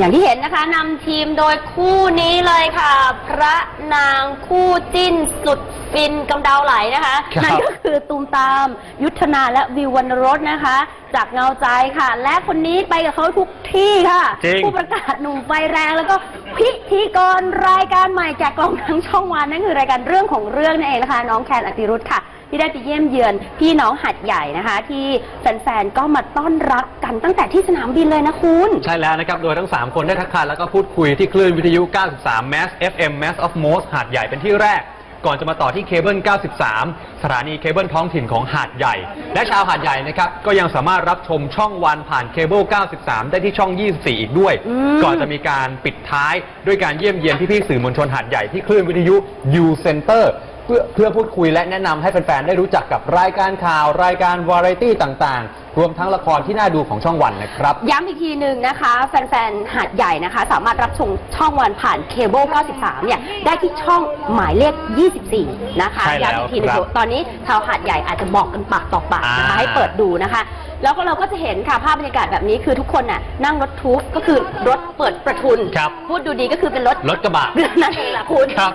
อย่างที่เห็นนะคะนำทีมโดยคู่นี้เลยค่ะ พระนางคู่จิ้นสุดฟินกำเดาไหลนะคะครับ นั่นก็คือตูมตาม ยุทธนาและวิววรรณรสนะคะ จากเงาใจค่ะ และคนนี้ไปกับเขาทุกที่ค่ะ จริง ผู้ประกาศหนุ่มไฟแรงแล้วก็พิธีกรรายการใหม่แจกกล่องทั้งช่องวันนั่นคือรายการเรื่องของเรื่องนั่นเองนะคะน้องแคนอติรุธค่ะ ที่ได้ไปเยี่ยมเยือนพี่น้องหัดใหญ่นะคะ ที่แฟนๆก็มาต้อนรับกันตั้งแต่ที่สนามบินเลยนะคุณ ใช่แล้วนะครับ โดยทั้ง 3 คนได้ทักทายแล้วก็พูดคุยที่คลื่นวิทยุ 93 Mass FM Mass of Most หาดใหญ่เป็นที่แรก ก่อนจะมาต่อที่เคเบิล 93 สถานีเคเบิลท้องถิ่นของหาดใหญ่ และชาวหาดใหญ่นะครับ ก็ยังสามารถรับชมช่องวันผ่านเคเบิล 93 ได้ที่ช่อง 24 อีกด้วย อืม ก่อนจะมีการปิดท้ายด้วยการเยี่ยมเยียนพี่ๆสื่อมวลชนหาดใหญ่ที่คลื่นวิทยุ U Center เพื่อเพื่อพูดคุยและแนะนำให้แฟนๆได้รู้จักกับรายการข่าวรายการวาไรตี้ต่างๆ รวมทั้งละครที่น่าดูของช่องวันนะครับ ย้ำอีกทีหนึ่งนะคะ แฟนๆ หาดใหญ่นะคะ สามารถรับชมช่องวันผ่านเคเบิล 93 เนี่ย ได้ที่ช่องหมายเลข 24 นะคะ ใช่แล้วย้ำอีกทีหนึงครับตอนนี้ชาวหาดใหญ่อาจจะบอกกันปากต่อปากนะคะ อ่า ให้เปิดดูนะคะ แล้วก็เราก็จะเห็นค่ะภาพบรรยากาศแบบนี้คือทุกคนน่ะนั่งรถทูฟก็คือรถเปิดประทุน ครับพูดดูดีก็คือเป็นรถรถกระบะนั่นเองแหละคุณครับ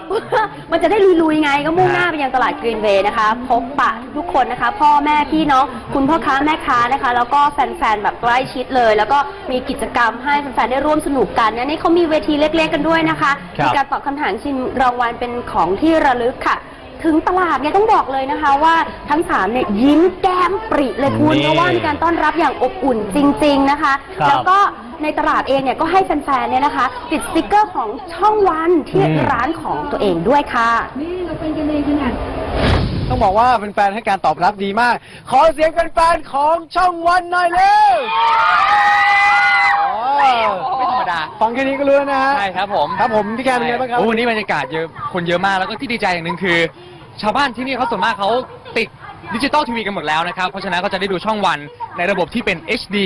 มันจะได้ลุยๆไงก็มุ่งหน้าฮะไปยังตลาดกรีนเวย์นะคะ พบปะทุกคนนะคะ พ่อแม่พี่น้อง คุณพ่อค้าแม่ค้านะคะ แล้วก็แฟนๆแบบใกล้ชิดเลย แล้วก็มีกิจกรรมให้แฟนๆได้ร่วมสนุกกันนะนี่เขามีเวทีเล็ก ๆ กันด้วยนะคะครับ มีการตอบคำถามชิงรางวัลเป็นของที่ระลึกค่ะ ถึงตลาดเนี่ยต้องบอกเลยนะคะว่าทั้งสามเนี่ยยิ้มแก้มปริเลยคุณนี่เพราะว่ามีการต้อนรับอย่างอบอุ่นจริง ๆนะคะ ครับแล้วก็ในตลาดเองเนี่ยก็ให้แฟนๆเนี่ยนะคะ ติดสติกเกอร์ของช่องวันที่อืม ร้านของตัวเองด้วยค่ะ ต้องบอกว่าแฟนๆให้การตอบรับดีมาก ขอเสียงแฟนๆของช่องวันหน่อยเร็วอ๋อไม่ธรรมดา ฟังแค่นี้ก็รู้แล้วนะฮะใช่ครับผมครับผมพี่แกเป็นไงบ้างครับ โอ้วันนี้บรรยากาศเยอะคนเยอะมากแล้วก็ที่ดีใจอย่างหนึ่งคือ ชาวบ้านที่นี่เขาส่วนมากเขาติดดิจิตอลทีวีกันหมดแล้วนะครับ เพราะฉะนั้นก็จะได้ดูช่องวันในระบบที่เป็น HD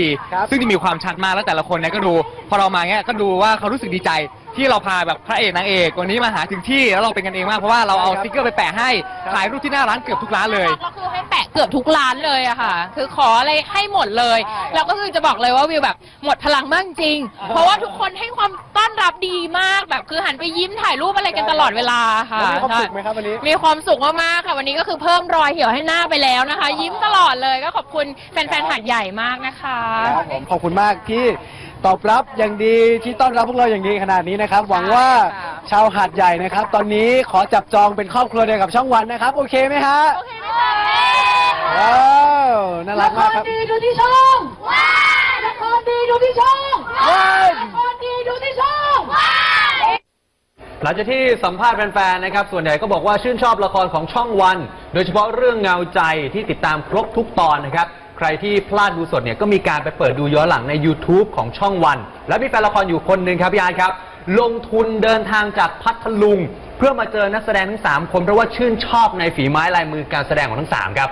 ซึ่งจะมีความชัดมากแล้วแต่ละคนเนี่ยก็ดู พอเรามาเงี้ยก็ดูว่าเขารู้สึกดีใจที่เราพาแบบพระเอกนางเอกวันนี้มาหาถึงที่แล้วเราเป็นกันเองมากเพราะว่าเราเอาสติ๊กเกอร์ไปแปะให้ถ่ายรูปที่หน้าร้านเกือบทุกร้านเลยเราคือให้แปะเกือบทุกร้านเลยอะค่ะ คือขออะไรให้หมดเลย เราก็คือจะบอกเลยว่าวิวแบบหมดพลังมากจริง เพราะว่าทุกคนให้ความต้อนรับดีมากแบบคือหันไปยิ้มถ่ายรูปอะไรกันตลอดเวลาค่ะแล้วมีความใช่สุขไหมครับวันนี้ มีความสุขมากๆค่ะวันนี้ก็คือเพิ่มรอยเหี่ยวให้หน้าไปแล้วนะคะ ยิ้มตลอดเลยก็ขอบคุณแฟนๆหาดใหญ่มากนะคะ ครับผมขอบคุณมากที่ ตอบรับอย่างดีที่ต้อนรับพวกเราอย่างดีขนาดนี้นะครับ หวังว่าค่ะชาวหาดใหญ่นะครับ ตอนนี้ขอจับจองเป็นครอบครัวเดียวกับช่องวันนะครับ โอเคไหมฮะโอเคไหมคะว้าวน่ารักมากครับดีดูที่ช่องว้าวละครดีดูที่ช่องว้าวละครดีดูที่ช่องว้าวหลังจากที่สัมภาษณ์แฟนๆ นะครับ ส่วนใหญ่ก็บอกว่าชื่นชอบละครของช่องวัน โดยเฉพาะเรื่องเงาใจที่ติดตามครบทุกตอนนะครับ ใครที่พลาดดูสดเนี่ยก็มีการไปเปิดดูย้อนหลังใน YouTube ของช่องวัน และมีแฟนละครอยู่คนหนึ่งครับพี่อาร์ตครับ ลงทุนเดินทางจากพัทลุง เพื่อมาเจอนักแสดงทั้ง 3 คนเพราะว่าชื่นชอบในฝีไม้ลายมือการแสดงของทั้ง 3 ครับ